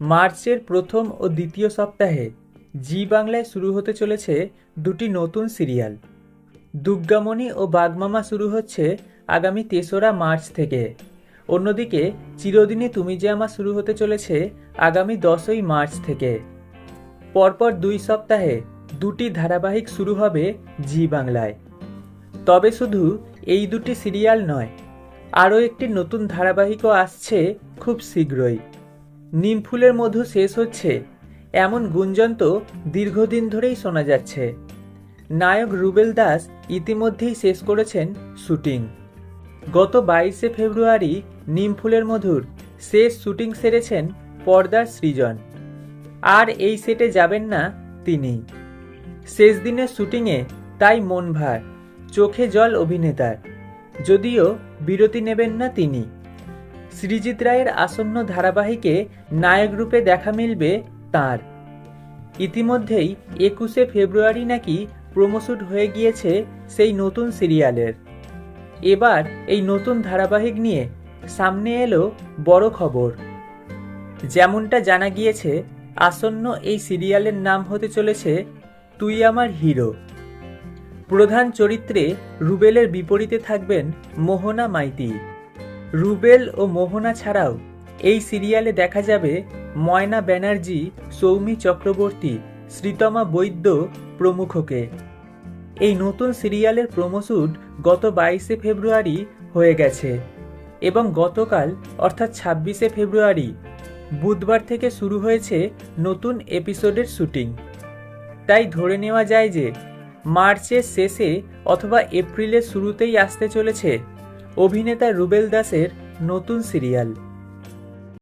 মার্চের প্রথম ও দ্বিতীয় সপ্তাহে জি বাংলায় শুরু হতে চলেছে দুটি নতুন সিরিয়াল। দুর্গামণি ও বাগমামা শুরু হচ্ছে আগামী তেসরা মার্চ থেকে। অন্যদিকে চিরদিনই তুমি যে আমার শুরু হতে চলেছে আগামী দশই মার্চ থেকে। পরপর দুই সপ্তাহে দুটি ধারাবাহিক শুরু হবে জি বাংলায়। তবে শুধু এই দুটি সিরিয়াল নয়, আরও একটি নতুন ধারাবাহিকও আসছে খুব শীঘ্রই। নিমফুলের মধু শেষ হচ্ছে। এমন গুঞ্জন তো দীর্ঘদিন ধরেই শোনা যাচ্ছে। নায়ক রুবেল দাস ইতিমধ্যেই শেষ করেছেন শুটিং। গত বাইশে ফেব্রুয়ারি নিমফুলের মধুর শেষ শুটিং সেরেছেন পর্দার সৃজন। আর এই সেটে যাবেন না তিনি। শেষ দিনের শুটিংয়ে তাই মন ভার, চোখে জল অভিনেতার। যদিও বিরতি নেবেন না তিনি। সৃজিত রায়ের আসন্ন ধারাবাহিকে নায়ক রূপে দেখা মিলবে তার। ইতিমধ্যেই একুশে ফেব্রুয়ারি নাকি প্রমোশুট হয়ে গিয়েছে সেই নতুন সিরিয়ালের। এবার এই নতুন ধারাবাহিক নিয়ে সামনে এলো বড় খবর। যেমনটা জানা গিয়েছে, আসন্ন এই সিরিয়ালের নাম হতে চলেছে তুই আমার হিরো। প্রধান চরিত্রে রুবেলের বিপরীতে থাকবেন মোহনা মাইতি। রুবেল ও মোহনা ছাড়াও এই সিরিয়ালে দেখা যাবে ময়না ব্যানার্জি, সৌমি চক্রবর্তী, শ্রীতমা বৈদ্য প্রমুখকে। এই নতুন সিরিয়ালের প্রমোশুট গত বাইশে ফেব্রুয়ারি হয়ে গেছে এবং গতকাল, অর্থাৎ ছাব্বিশে ফেব্রুয়ারি, বুধবার থেকে শুরু হয়েছে নতুন এপিসোডের শুটিং। তাই ধরে নেওয়া যায় যে, মার্চের শেষে অথবা এপ্রিলের শুরুতেই আসতে চলেছে অভিনেতা রুবেল দাসের নতুন সিরিয়াল।